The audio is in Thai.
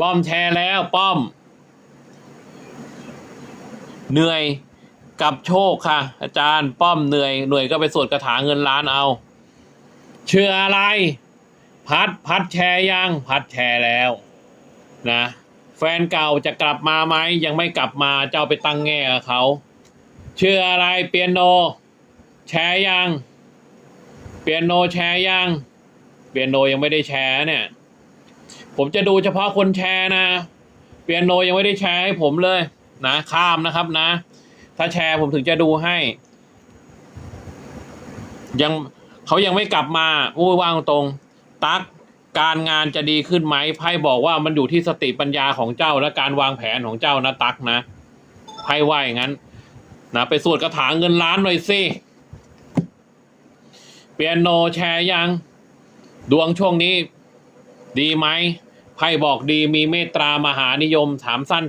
ป้อมแชร์แล้วป้อม เหนื่อยกับโชคค่ะ อาจารย์ป้อมเหนื่อยเหนื่อยก็ไปสวดคาถาเงินล้านเอา เชื่ออะไร พัดพัดแชร์ยังพัดแชร์แล้วนะแฟนเก่าจะกลับมาไหมยังไม่กลับมาเจ้าไปตั้งแง่กับเขาเชื่ออะไรเปียโน แชร์ยัง เปียโนแชร์ยัง เปียโนยังไม่ได้แชร์เนี่ย ผมจะดูเฉพาะคนแชร์นะ เปียโนยังไม่ได้แชร์ให้ผมเลย นะ ข้ามนะครับนะ ถ้าแชร์ผมถึงจะดูให้ ยังเขายังไม่กลับมาอู้ว่างตรง ตักการงานจะดีขึ้นไหมไพ่บอกว่ามันอยู่ที่สติปัญญาของเจ้าและการวางแผนของเจ้านะตักนะไพ่ว่าอย่างนั้นนะไปสวดคาถางเงินล้านหน่อยสิเปียโนแชร์ยัง ดวงช่วงนี้ ดีไหมไพ่บอกดีมีเมตตามหานิยมถามสั้น